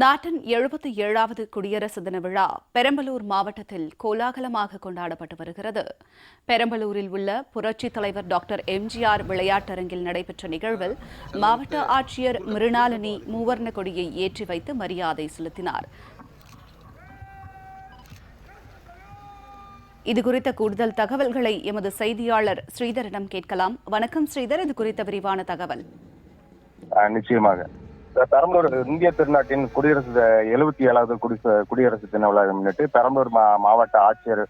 நாட்டின் எழுபத்தி ஏழாவது குடியரசு தின விழா பெரம்பலூர் மாவட்டத்தில் கோலாகலமாக கொண்டாடப்பட்டு வருகிறது. பெரம்பலூரில் உள்ள புரட்சித் தலைவர் டாக்டர் எம்ஜிஆர் விளையாட்டரங்கில் நடைபெற்ற நிகழ்வில் மாவட்ட ஆட்சியர் மிருணாலினி மூவர்ண கொடியை ஏற்றி வைத்து மரியாதை செலுத்தினார். இது குறித்த கூடுதல் தகவல்களை எமது செய்தியாளர் ஸ்ரீதரிடம் கேட்கலாம். வணக்கம் ஸ்ரீதர் இது குறித்த விரிவான தகவல். நிச்சயமாக. பெரம்பலூர் இந்திய திருநாட்டின் குடியரசு எழுபத்தி ஏழாவது குடிச- குடியரசு தின விழாவை முன்னிட்டு பெரம்பலூர் மா- மாவட்ட ஆட்சியர்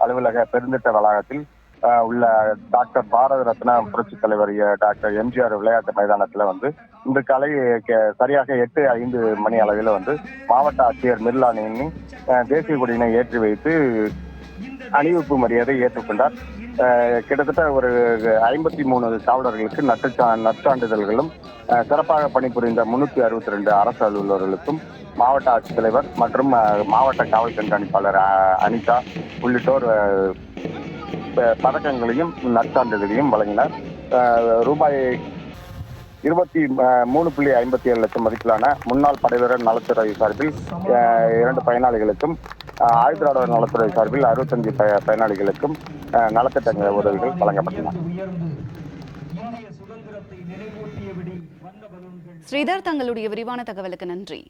அலுவலக பெருந்திட்ட வளாகத்தில் உள்ள டாக்டர் பாரத ரத்னா புரட்சி தலைவர் டாக்டர் எம்ஜிஆர் விளையாட்டு மைதானத்துல வந்து இந்த காலை சரியாக எட்டு ஐந்து மணி அளவில் வந்து மாவட்ட ஆட்சியர் மிர்லானினி தேசிய கொடியினை ஏற்றி வைத்து அணிவிப்பு மரியாதை ஏற்றுக்கொண்டார். கிட்டத்தட்ட ஒரு ஐம்பத்தி மூணு காவலர்களுக்கு நட்டு நற்சான்றிதழ்களும் சிறப்பாக பணிபுரிந்த முன்னூத்தி அறுபத்தி ரெண்டு அரசு அலுவலர்களுக்கும் மாவட்ட ஆட்சித்தலைவர் மற்றும் மாவட்ட காவல் கண்காணிப்பாளர் அனிதா உள்ளிட்டோர் பதக்கங்களையும் நற்சான்றிதழையும் வழங்கினார். ரூபாய் இருபத்தி மூணு புள்ளி ஐம்பத்தி ஏழு லட்சம் மதிப்பிலான முன்னாள் படைவீரர் நலத்துறை சார்பில் இரண்டு பயனாளிகளுக்கும் ஆஹ், நலத்துறை சார்பில் அறுபத்தஞ்சு பயனாளிகளுக்கும் ஆஹ், நலத்திட்ட உதவிகள் வழங்கப்பட்டன. ஸ்ரீதர் தங்களுடைய விரிவான தகவலுக்கு நன்றி.